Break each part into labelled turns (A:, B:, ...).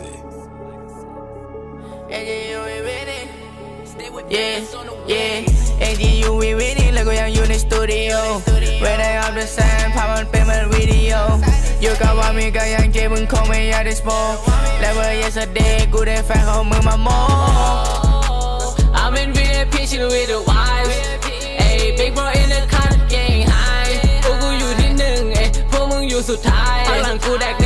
A: legacy. AGU, we with it. Yeah, yeah. AGU, we with it. แล้วก็ยังอยู่ในสตูดิโอ When I up the sand ภาพมันเป็นเหมือนวิดีโอ อยู่กับว่ามีก็ยังเจ็บมึงคงไม่อยากได้สโมกและเมื่อ yesterday กูได้แฟนของมึงมาโม I'm in VIP chillin' with the wife. Ayy, big bro in the cut, getting high. พวกกูอยู่ที่หนึ่งเอ้ยพวกมึงอยู่สุดท้ายหลังกูแดก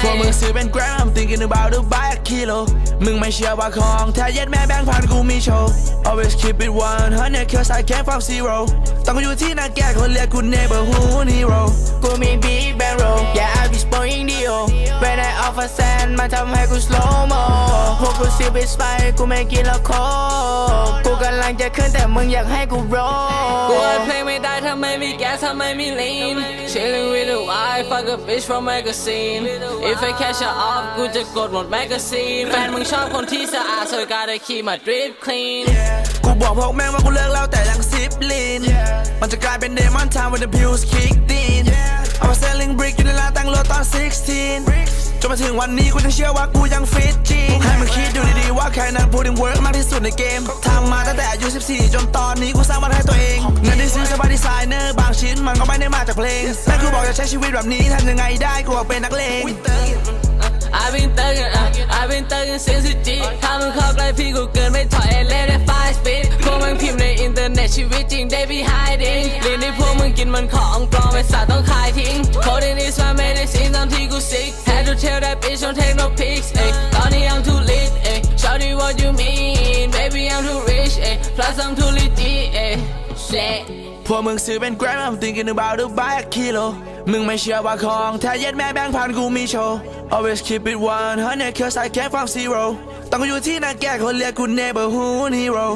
B: พวกมึงซื้อเป็น gram I'm thinking about to buy a kilo มึงไม่เชื่อว่าของแท้เย็ดแม่แบงค์พันกูมีโชว์ always keep it one hundred cause I came from zero ต้องอยู่ที่นาแก่คนเรียกกู neighborhood hero
A: กูมี big bang roll yeah I be spoiling deal when I offer sand มาทำให้กู slow mo พวกกูซื้อไปสไปกูไม่กินแล้วโคกกูก ลังจะขึ้นแต่มึงอยากให้กู roll กูอัดเพลงไม่ได้ถ้าไม่มีแก๊สถ้าไม่มี lean chilling with the wife fuck a bitch from magazine if I catch her off กูจะกดหมด magazine แฟนมึงชอบคนที่สะอาด so I gotta keep my drip clean
B: กูบอกพวกแม่งว่ากูเลิกแล้วแต่ยังซิปลิน มันจะกลายเป็นเดมอนทาม when the pills kick in เอามา selling brick อยู่ในร้านตั้งรถตอน 16จนมาถึงวันนี้กูยังเชื่อว่ากูยังฟิตจริง ในเกมทำมาตั้งแต่อายุ 14 จนตอนนี้กูสร้างมันให้ตัวเองเงินที่ซื้อสบายดีไซเนอร์บางชิ้นมันก็ไม่ได้มาจากเพลงแม่กูบอกจะใช้ชีวิตแบบนี้ทำยังไงได้กูอยากเป็นนักเลง
A: I've been thugging, uh, I've been thugging since the G ถ้ามึงเข้าใกล้พี่กูเกินไม่ถอยเล่นได้5 speed พวกมึงพิมพ์ในอินเทอร์เน็ตชีวิตจริงได้ be hiding เรียนที่พวกมึงกินมันของปลอมไอ้สาต้องขายทิ้ง Coding is my medicine ตอนที่กู sick Had to tell that bitch don't take no pics เอ้ยตอนนี้ I'm too lit เอ้ย Shawty what you mean plus I'm too legit เอ้ย shit
B: พวกมึงซื้อเป็นแกรม I'm thinking about to buy a kilo มึงไม่เชื่อว่าของแท้เย็ดแม่แบงค์พันกูมีโชว์ always keep it one hundred cause I came from zero ต้องอยู่ที่นั่นแก่คนเรียกกู neighborhood hero